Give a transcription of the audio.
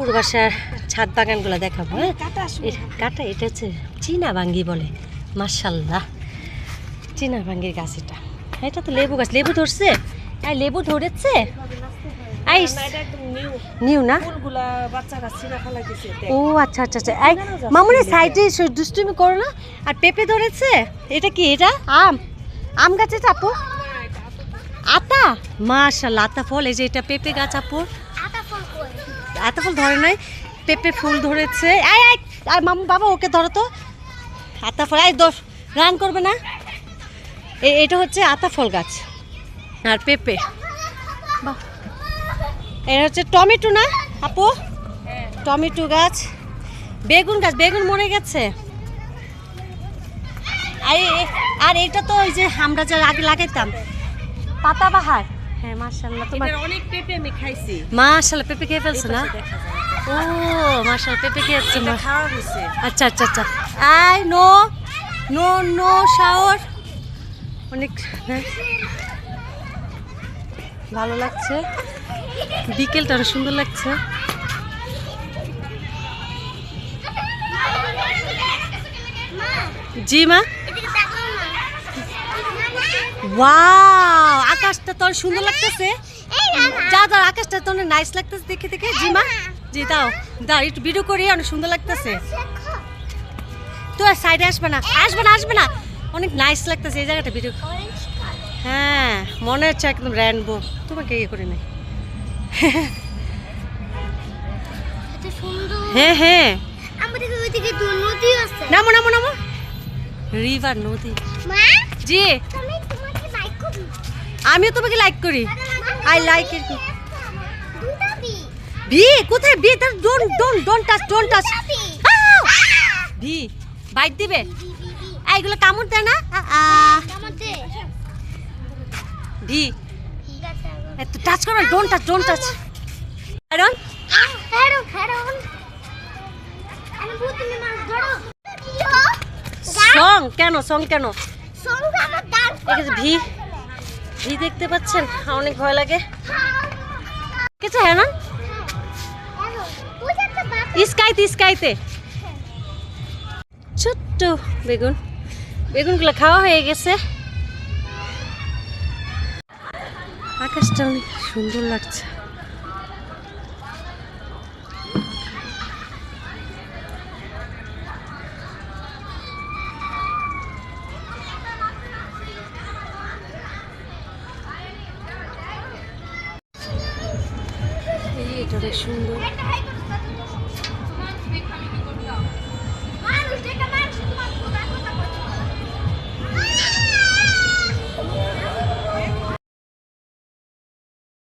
আপুর বাসার ছাদ বাগানগুলো দেখাবো হ্যাঁ? কাটা। এটা হচ্ছে চীনা বাঙ্গি বলে মার্শাল্লাহ চীনা বাঙ্গির গাছ এটা। এটা তো লেবু গাছ লেবু ধরছে? এই লেবু ধরেছে? একদম নিউ। না। ও আচ্ছা আচ্ছা আচ্ছা। এই মামুনি সাইডে দুষ্টুমি করো না। আর পেঁপে ধরেছে? এটা কি এটা? আম। আম গাছে আপু? আতা? মাশাল্লাহ আতা ফল এই যে এটা পেঁপে গাছ আপু। আতা ফল ধরে নাই, পেঁপে ফুল ধরেছে। আয় আর মামু, বাবা, ওকে ধরো তো। আতা ফল, আয়, দোষ, রান করবে না। এটা হচ্ছে আতা ফল গাছ আর পেঁপে। এটা হচ্ছে টমেটো না, আপু? টমেটো গাছ। বেগুন গাছ, বেগুন মরে গেছে। আর এটা তো ওই যে আমরা যা আগে লাগাইতাম, পাতাবাহার। হ্যাঁ তোমার অনেক পেঁপে আমি খাইছি। মার্শাল্লাহ পেঁপে খেয়ে ফেলছো না। ও পেঁপে খেয়েছে এটা খাওয়া হয়েছে আচ্ছা আচ্ছা আচ্ছা। আই নো নো নো শাওর অনেক হ্যাঁ। ভালো লাগছে। বিকেলটা অনেক সুন্দর লাগছে। জি মা। ওয়াও। আকাশটা তো অনেক সুন্দর লাগতেছে। যা যা আকাশটা তো অনেক নাইস লাগতেছে দেখে দেখে। জিমা জি দাও। দাও একটু ভিডিও করি অনেক সুন্দর লাগতেছে। তো সাইডে আসবে না। আসবে না আসবে না। অনেক নাইস লাগতেছে এই জায়গাটা ভিডিও হ্যাঁ মনে হচ্ছে একদম র্যানবো তোমাকে ইয়ে করে নাই। হ্যাঁ হ্যাঁ। নামো নামো নামো। রিভার নদী। মা? জি। আমিও তোমাকে লাইক করি। I like it B. V কোথায়? ভি তার don't don't don't touch don't touch B. V bite দিবে? এইগুলো কামড় দেয় না। ভি এত টাচ করো ডোন্ট টাচ ডোন্ট টাচ কারণ হ্যারো হ্যারো আমি তুমি মাছ ধরো। সং কেন? সং কেন? আমার ডান্স ভি ভি দেখতে পাচ্ছেন? অনেক ভয় লাগে। কিছু হ্যাঁ না? ইস্কাইতে ওই যে একটা বাপ স্কাইতে স্কাইতে ছোট্ট বেগুন। বেগুনগুলো খাওয়া হয়ে গেছে। আকাশটা অনেক সুন্দর লাগছে। অনেক সুন্দর।